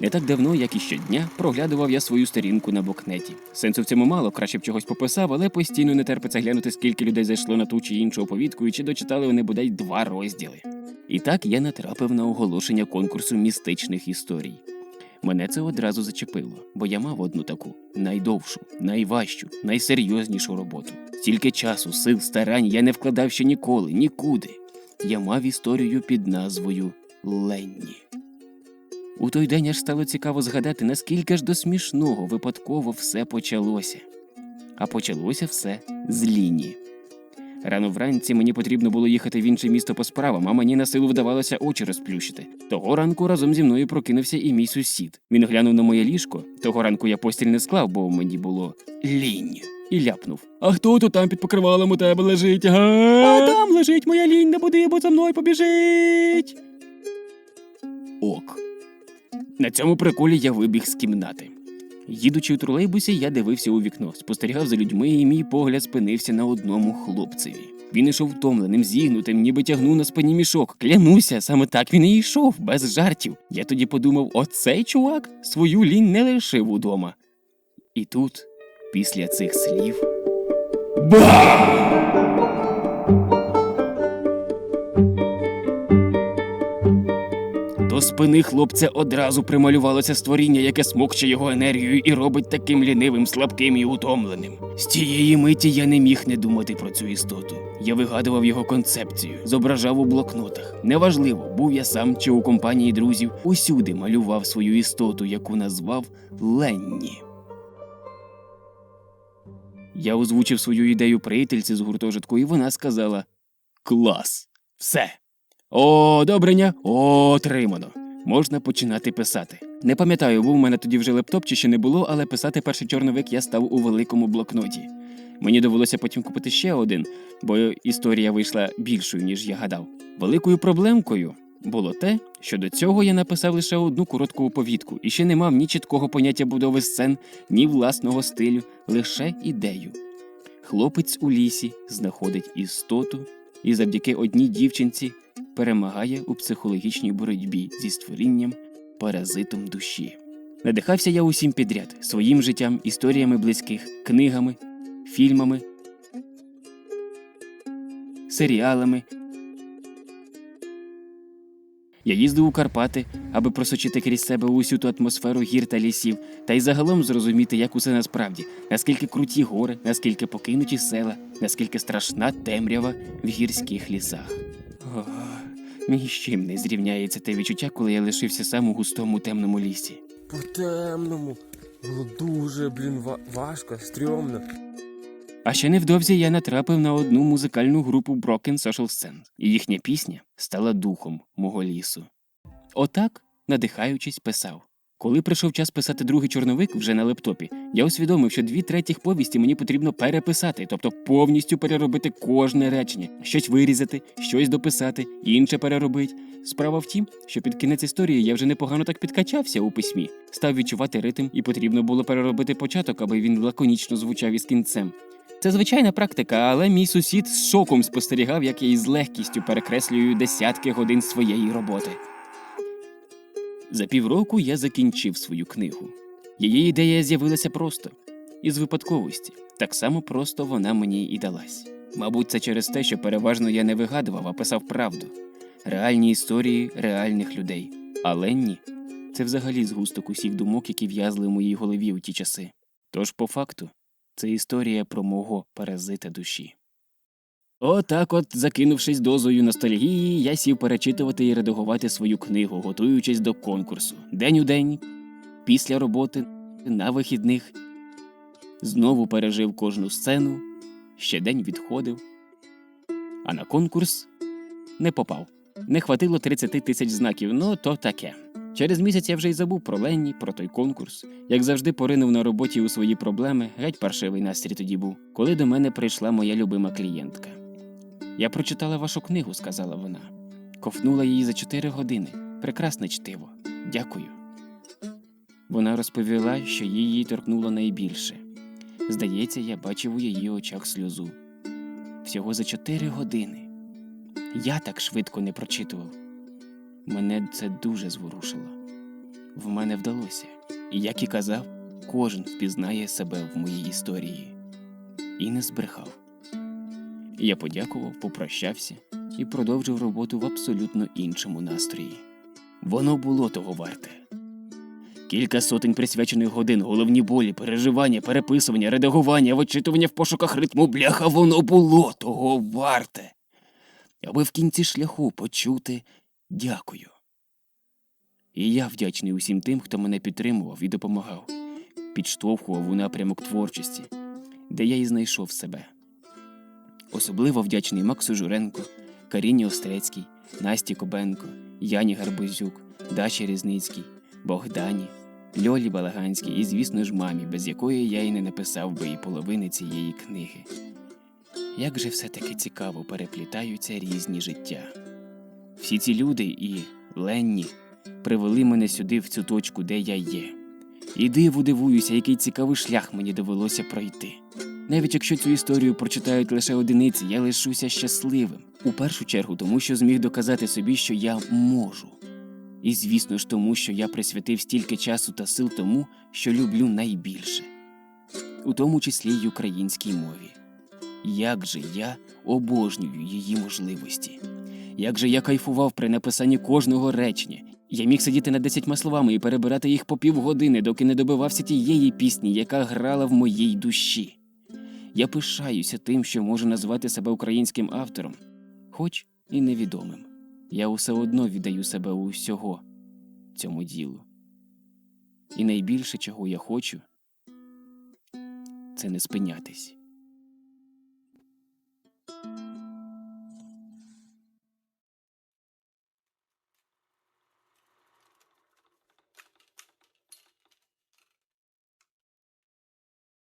Не так давно, як і щодня, проглядував я свою сторінку на букнеті. Сенсу в цьому мало, краще б чогось пописав, але постійно не терпиться глянути, скільки людей зайшло на ту чи іншу оповідку, і чи дочитали вони бодай два розділи. І так я натрапив на оголошення конкурсу містичних історій. Мене це одразу зачепило, бо я мав одну таку найдовшу, найважчу, найсерйознішу роботу. Стільки часу, сил, старань я не вкладав ще ніколи, нікуди. Я мав історію під назвою Ленні. У той день аж стало цікаво згадати, наскільки ж до смішного випадково все почалося. А почалося все з лінії. Рано вранці мені потрібно було їхати в інше місто по справам, а мені на силу вдавалося очі розплющити. Того ранку разом зі мною прокинувся і мій сусід. Він глянув на моє ліжко. Того ранку я постіль не склав, бо мені було лінь. І ляпнув. А хто тут там під покривалом у тебе лежить? Га? А там лежить моя лінь, не буди, бо за мною побіжить. Ок. На цьому приколі я вибіг з кімнати. Їдучи у тролейбусі, я дивився у вікно, спостерігав за людьми, і мій погляд спинився на одному хлопцеві. Він ішов втомленим, зігнутим, ніби тягнув на спині мішок. Клянуся, саме так він і йшов, без жартів. Я тоді подумав: оцей чувак свою лінь не лишив удома. І тут, після цих слів. До спини хлопця одразу прималювалося створіння, яке смокче його енергію і робить таким лінивим, слабким і утомленим. З тієї миті я не міг не думати про цю істоту. Я вигадував його концепцію, зображав у блокнотах. Неважливо, був я сам чи у компанії друзів, усюди малював свою істоту, яку назвав Ленні. Я озвучив свою ідею приятельці з гуртожитку, і вона сказала: Клас! Все. Одобрення отримано. Можна починати писати. Не пам'ятаю, був у мене тоді вже лептоп чи ще не було, але писати перший чорновик я став у великому блокноті. Мені довелося потім купити ще один, бо історія вийшла більшою, ніж я гадав. Великою проблемкою було те, що до цього я написав лише одну коротку оповідку і ще не мав ні чіткого поняття будови сцен, ні власного стилю, лише ідею. Хлопець у лісі знаходить істоту і завдяки одній дівчинці перемагає у психологічній боротьбі зі створінням паразитом душі. Надихався я усім підряд своїм життям, історіями близьких, книгами, фільмами, серіалами. Я їздив у Карпати, аби просочити крізь себе усю ту атмосферу гір та лісів, та й загалом зрозуміти, як усе насправді, наскільки круті гори, наскільки покинуті села, наскільки страшна темрява в гірських лісах. Ні з чим не зрівняється те відчуття, коли я лишився сам у густому темному лісі. По темному. Було дуже, блін, ва- важко, стрьомно. А ще невдовзі я натрапив на одну музикальну групу Broken Social Scene, і їхня пісня стала духом мого лісу. Отак, надихаючись, писав. Коли прийшов час писати другий чорновик вже на лептопі, я усвідомив, що дві третіх повісті мені потрібно переписати, тобто повністю переробити кожне речення, щось вирізати, щось дописати, інше переробити. Справа в тім, що під кінець історії я вже непогано так підкачався у письмі, став відчувати ритм, і потрібно було переробити початок, аби він лаконічно звучав із кінцем. Це звичайна практика, але мій сусід з шоком спостерігав, як я із легкістю перекреслюю десятки годин своєї роботи. За півроку я закінчив свою книгу. Її ідея з'явилася просто із випадковості. Так само просто вона мені і далась. Мабуть, це через те, що переважно я не вигадував, а писав правду, реальні історії реальних людей. Але ні, це взагалі згусток усіх думок, які в'язли в моїй голові у ті часи. Тож, по факту, це історія про мого паразита душі. Отак от, закинувшись дозою ностальгії, я сів перечитувати і редагувати свою книгу, готуючись до конкурсу. День у день, після роботи, на вихідних. Знову пережив кожну сцену, ще день відходив. А на конкурс не попав. Не хватило 30 тисяч знаків, ну то таке. Через місяць я вже й забув про Ленні, про той конкурс. Як завжди, поринув на роботі у свої проблеми, геть паршивий настрій тоді був, коли до мене прийшла моя любима клієнтка. Я прочитала вашу книгу, сказала вона. Ковтнула її за чотири години. Прекрасне чтиво. Дякую. Вона розповіла, що її торкнуло найбільше. Здається, я бачив у її очах сльозу. Всього за чотири години. Я так швидко не прочитував. Мене це дуже зворушило. в мене вдалося. І як і казав, кожен впізнає себе в моїй історії. І не збрехав. Я подякував, попрощався і продовжив роботу в абсолютно іншому настрої. Воно було того варте. Кілька сотень присвячених годин, головні болі, переживання, переписування, редагування, вичитування в пошуках ритму бляха, воно було того варте. Аби в кінці шляху почути дякую. І я вдячний усім тим, хто мене підтримував і допомагав, підштовхував у напрямок творчості, де я і знайшов себе. Особливо вдячний Максу Журенко, Каріні Острецькій, Насті Кобенко, Яні Гарбузюк, Даші Різницькій, Богдані, Льолі Балаганській і, звісно ж, мамі, без якої я і не написав би і половини цієї книги. Як же все-таки цікаво переплітаються різні життя. Всі ці люди і Ленні привели мене сюди, в цю точку, де я є. І диву дивуюся, який цікавий шлях мені довелося пройти. Навіть якщо цю історію прочитають лише одиниці, я лишуся щасливим. У першу чергу, тому що зміг доказати собі, що я можу. І звісно ж, тому що я присвятив стільки часу та сил тому, що люблю найбільше, у тому числі й українській мові. Як же я обожнюю її можливості. Як же я кайфував при написанні кожного речення. Я міг сидіти над десятьма словами і перебирати їх по півгодини, доки не добивався тієї пісні, яка грала в моїй душі. Я пишаюся тим, що можу назвати себе українським автором, хоч і невідомим. Я усе одно віддаю себе усього цьому ділу. І найбільше, чого я хочу, це не спинятись.